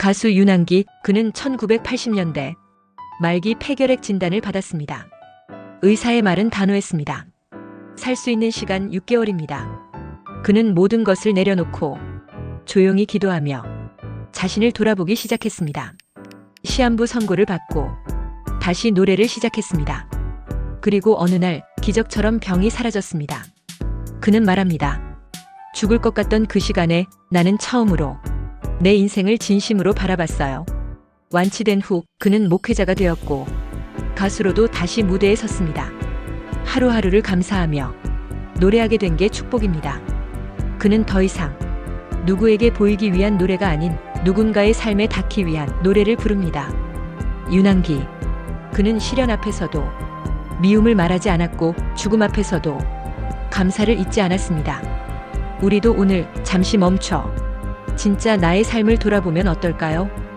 가수 윤한기, 그는 1980년대 말기 폐결핵 진단을 받았습니다. 의사의 말은 단호했습니다. 살 수 있는 시간 6개월입니다. 그는 모든 것을 내려놓고 조용히 기도하며 자신을 돌아보기 시작했습니다. 시한부 선고를 받고 다시 노래를 시작했습니다. 그리고 어느 날 기적처럼 병이 사라졌습니다. 그는 말합니다. 죽을 것 같던 그 시간에 나는 처음으로 내 인생을 진심으로 바라봤어요. 완치된 후 그는 목회자가 되었고 가수로도 다시 무대에 섰습니다. 하루하루를 감사하며 노래하게 된 게 축복입니다. 그는 더 이상 누구에게 보이기 위한 노래가 아닌 누군가의 삶에 닿기 위한 노래를 부릅니다. 윤한기. 그는 시련 앞에서도 미움을 말하지 않았고 죽음 앞에서도 감사를 잊지 않았습니다. 우리도 오늘 잠시 멈춰 진짜 나의 삶을 돌아보면 어떨까요?